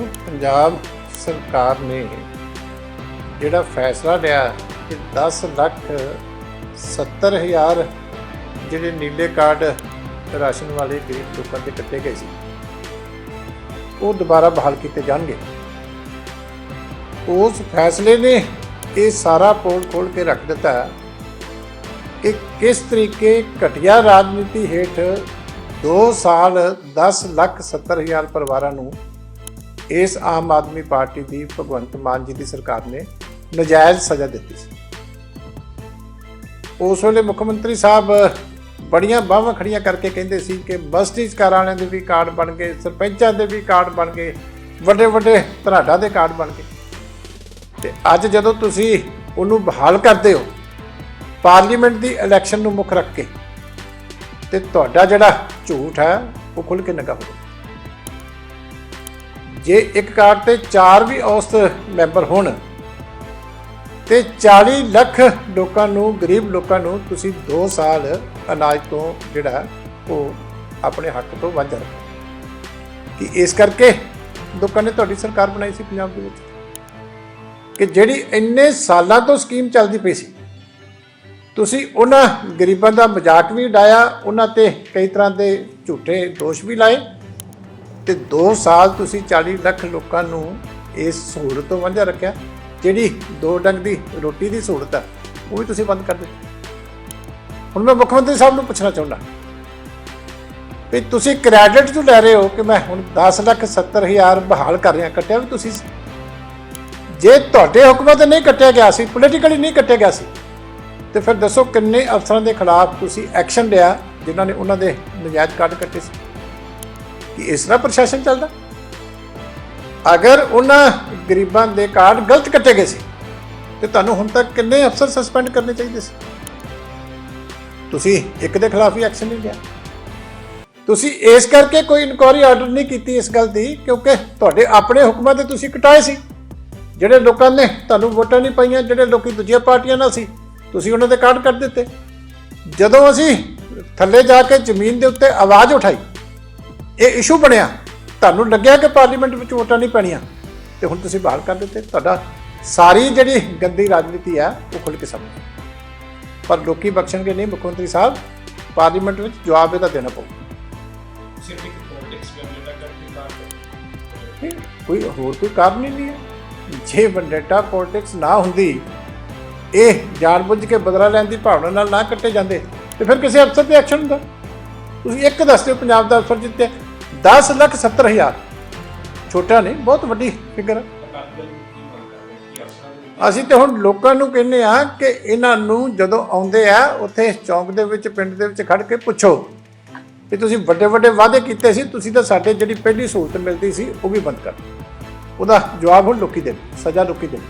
ਪੰਜਾਬ ਸਰਕਾਰ ਨੇ ਜਿਹੜਾ ਫੈਸਲਾ ਲਿਆ ਕਿ 10 ਲੱਖ 70 ਹਜ਼ਾਰ ਜਿਹੜੇ ਨੀਲੇ ਕਾਰਡ ਰਾਸ਼ਨ ਵਾਲੇ ਗਰੀਬ ਲੋਕਾਂ ਦੇ ਕੱਟੇ ਗਏ ਸੀ, ਉਹ ਦੁਬਾਰਾ ਬਹਾਲ ਕੀਤੇ ਜਾਣਗੇ। ਉਸ ਫੈਸਲੇ ਨੇ ਇਹ ਸਾਰਾ ਪੋਲ ਖੋਲ ਕੇ ਰੱਖ ਦਿੱਤਾ ਕਿ ਕਿਸ ਤਰੀਕੇ ਘਟੀਆ ਰਾਜਨੀਤੀ ਹੇਠ 2 ਸਾਲ 10 ਲੱਖ 70 ਹਜ਼ਾਰ ਪਰਿਵਾਰਾਂ ਨੂੰ ਇਸ ਆਮ ਆਦਮੀ ਪਾਰਟੀ ਦੀ ਭਗਵੰਤ ਮਾਨ ਜੀ ਦੀ ਸਰਕਾਰ ਨੇ ਨਜਾਇਜ਼ ਸਜ਼ਾ ਦਿੱਤੀ ਸੀ। ਉਸ ਵੇਲੇ ਮੁੱਖ ਮੰਤਰੀ ਸਾਹਿਬ ਬੜੀਆਂ ਬਾਹਾਂ ਖੜੀਆਂ ਕਰਕੇ ਕਹਿੰਦੇ ਸੀ ਕਿ ਮਸਟਿਸ ਕਾਰ ਵਾਲਿਆਂ ਦੇ ਵੀ ਕਾਰਡ ਬਣ ਗਏ, ਸਰਪੰਚਾਂ ਦੇ ਵੀ ਕਾਰਡ ਬਣ ਗਏ, ਵੱਡੇ ਵੱਡੇ ਧਨਾਡਾ ਦੇ ਕਾਰਡ ਬਣ ਗਏ। ਤੇ ਅੱਜ ਜਦੋਂ ਤੁਸੀਂ ਉਹਨੂੰ ਬਹਾਲ ਕਰਦੇ ਹੋ, ਪਾਰਲੀਮੈਂਟ ਦੀ ਇਲੈਕਸ਼ਨ ਨੂੰ ਮੁੱਖ ਰੱਖ ਕੇ, ਤੇ ਤੁਹਾਡਾ ਜਿਹੜਾ ਝੂਠ ਹੈ, ਉਹ ਖੁੱਲ ਕੇ ਨਗਾ ਹੋਵੇ ਜੇ ਇੱਕ ਕਾਰਡ ਤੇ 4 ਵੀ ਔਸਤ ਮੈਂਬਰ ਹੋਣ ਤੇ 40 ਲੱਖ ਲੋਕਾਂ ਨੂੰ, ਗਰੀਬ ਲੋਕਾਂ ਨੂੰ ਤੁਸੀਂ 2 ਸਾਲ ਅਨਾਜ ਤੋਂ ਜਿਹੜਾ ਉਹ ਆਪਣੇ ਹੱਕ ਤੋਂ ਵਾਂਝਾ ਰੱਖੋ। ਕਿ ਇਸ ਕਰਕੇ ਲੋਕਾਂ ਨੇ ਤੁਹਾਡੀ ਸਰਕਾਰ ਬਣਾਈ ਸੀ ਪੰਜਾਬ ਦੇ ਵਿੱਚ। ਕਿ ਜਿਹੜੀ ਇੰਨੇ ਸਾਲਾਂ ਤੋਂ ਸਕੀਮ ਚੱਲਦੀ ਪਈ ਸੀ, ਤੁਸੀਂ ਉਹਨਾਂ ਗਰੀਬਾਂ ਦਾ ਮਜ਼ਾਕ ਵੀ ਉਡਾਇਆ, ਉਹਨਾਂ ਤੇ ਕਈ ਤਰ੍ਹਾਂ ਦੇ ਝੂਠੇ ਦੋਸ਼ ਵੀ ਲਾਏ ਤੇ 2 ਸਾਲ ਤੁਸੀਂ 40 ਲੱਖ ਲੋਕਾਂ ਨੂੰ ਇਸ ਸਹੂਲਤ ਤੋਂ ਵਾਂਝਾ ਰੱਖਿਆ, ਜਿਹੜੀ ਦੋ ਡੰਗ ਦੀ ਰੋਟੀ ਦੀ ਸਹੂਲਤ ਹੈ ਉਹ ਵੀ ਤੁਸੀਂ ਬੰਦ ਕਰ ਦਿੱਤੀ। ਹੁਣ ਮੈਂ ਮੁੱਖ ਮੰਤਰੀ ਸਾਹਿਬ ਨੂੰ ਪੁੱਛਣਾ ਚਾਹੁੰਦਾ, ਵੀ ਤੁਸੀਂ ਕ੍ਰੈਡਿਟ ਜੋ ਲੈ ਰਹੇ ਹੋ, ਕਿ ਮੈਂ ਹੁਣ 10 ਲੱਖ 70 ਹਜ਼ਾਰ ਬਹਾਲ ਕਰ ਰਿਹਾ, ਕੱਟਿਆ ਵੀ ਤੁਸੀਂ? ਜੇ ਤੁਹਾਡੇ ਹੁਕਮਾਂ ਤੇ ਨਹੀਂ ਕੱਟਿਆ ਗਿਆ ਸੀ ਪੋਲੀਟੀਕਲੀ ਨਹੀਂ ਕੱਟਿਆ ਗਿਆ ਸੀ, ਤੇ ਫਿਰ ਦੱਸੋ ਕਿੰਨੇ ਅਫਸਰਾਂ ਦੇ ਖਿਲਾਫ ਤੁਸੀਂ ਐਕਸ਼ਨ ਲਿਆ, ਜਿਨ੍ਹਾਂ ਨੇ ਉਹਨਾਂ ਦੇ ਨਜਾਇਜ਼ ਕਾਰਡ ਕੱਟੇ ਸੀ? ਕਿ ਇਸ ਤਰ੍ਹਾਂ ਪ੍ਰਸ਼ਾਸਨ ਚੱਲਦਾ। ਅਗਰ ਉਹਨਾਂ ਗਰੀਬਾਂ ਦੇ ਕਾਰਡ ਗਲਤ ਕੱਟੇ ਗਏ ਸੀ, ਤੇ ਤੁਹਾਨੂੰ ਹੁਣ ਤੱਕ ਕਿੰਨੇ ਅਫਸਰ ਸਸਪੈਂਡ ਕਰਨੇ ਚਾਹੀਦੇ ਸੀ? ਤੁਸੀਂ ਇੱਕ ਦੇ ਖਿਲਾਫ ਹੀ ਐਕਸ਼ਨ ਨਹੀਂ ਲਿਆ। ਤੁਸੀਂ ਇਸ ਕਰਕੇ ਕੋਈ ਇਨਕੁਆਰੀ ਆਰਡਰ ਨਹੀਂ ਕੀਤੀ ਇਸ ਗੱਲ ਦੀ, ਕਿਉਂਕਿ ਤੁਹਾਡੇ ਆਪਣੇ ਹੁਕਮਾਂ ਤੇ ਤੁਸੀਂ ਕਟਾਏ ਸੀ। ਜਿਹੜੇ ਲੋਕਾਂ ਨੇ ਤੁਹਾਨੂੰ ਵੋਟਾਂ ਨਹੀਂ ਪਾਈਆਂ, ਜਿਹੜੇ ਲੋਕੀ ਦੂਜੀਆਂ ਪਾਰਟੀਆਂ ਨਾਲ ਸੀ, ਤੁਸੀਂ ਉਹਨਾਂ ਦੇ ਕਾਰਡ ਕੱਟ ਦਿੱਤੇ। ਜਦੋਂ ਅਸੀਂ ਥੱਲੇ ਜਾ ਕੇ ਜ਼ਮੀਨ ਦੇ ਉੱਤੇ ਆਵਾਜ਼ ਉਠਾਈ ਇਹ ਇਸ਼ੂ ਬਣਿਆ। ਤੁਹਾਨੂੰ ਲੱਗਿਆ ਕਿ ਪਾਰਲੀਮੈਂਟ ਵਿੱਚ ਵੋਟਾਂ ਨਹੀਂ ਪੈਣੀਆਂ? ਤੇ ਹੁਣ ਤੁਸੀਂ ਬਾਹਰ ਕਰ ਦਿੱਤੇ। ਤੁਹਾਡਾ ਸਾਰੀ ਜਿਹੜੀ ਗੰਦੀ ਰਾਜਨੀਤੀ ਆ ਉਹ ਖੁੱਲ ਕੇ ਸਾਹਮਣੇ ਪਰ ਲੋਕੀ ਬਖਸ਼ਣਗੇ ਨਹੀਂ ਮੁੱਖ ਮੰਤਰੀ ਸਾਹਿਬ ਪਾਰਲੀਮੈਂਟ ਵਿੱਚ ਜਵਾਬ ਇਹਦਾ ਦੇਣਾ ਪਊ। ਕੋਈ ਹੋਰ ਕੋਈ ਕਾਰਨ ਨਹੀਂ ਹੈ। ਜੇ ਵੰਡੇਟਾ ਪੋਲਿਟਿਕਸ ਨਾ ਹੁੰਦੀ ਇਹ ਜਾਣਬੁੱਝ ਕੇ ਬਦਲਾ ਲੈਣ ਦੀ ਭਾਵਨਾ ਨਾਲ ਨਾ ਕੱਟੇ ਜਾਂਦੇ ਤੇ ਫਿਰ ਕਿਸੇ ਅਫਸਰ ਤੇ ਐਕਸ਼ਨ ਹੁੰਦਾ। ਤੁਸੀਂ ਇੱਕ ਦੱਸ ਦਿਓ ਪੰਜਾਬ ਦਾ ਅਫਸਰ ਜਿੱਤੇ 10 ਲੱਖ 70 ਹਜ਼ਾਰ। ਛੋਟਾ ਨਹੀਂ, ਬਹੁਤ ਵੱਡੀ ਫਿਗਰ ਹੈ ਅਸੀਂ ਤੇ ਹੁਣ ਲੋਕਾਂ ਨੂੰ ਕਹਿੰਦੇ ਆ ਕਿ ਇਹਨਾਂ ਨੂੰ ਜਦੋਂ ਆਉਂਦੇ ਆ, ਉੱਥੇ ਚੌਂਕ ਦੇ ਵਿੱਚ, ਪਿੰਡ ਦੇ ਵਿੱਚ ਖੜ ਕੇ ਪੁੱਛੋ ਕਿ ਤੁਸੀਂ ਵੱਡੇ ਵੱਡੇ ਵਾਅਦੇ ਕੀਤੇ ਸੀ, ਤੁਸੀਂ ਤਾਂ ਸਾਡੇ ਜਿਹੜੀ ਪਹਿਲੀ ਸਹੂਲਤ ਮਿਲਦੀ ਸੀ, ਉਹ ਵੀ ਬੰਦ ਕਰ ਉਹਦਾ ਜਵਾਬ ਹੁਣ ਲੋਕੀ ਦੇਣ, ਸਜ਼ਾ ਲੋਕੀ ਦੇਣ।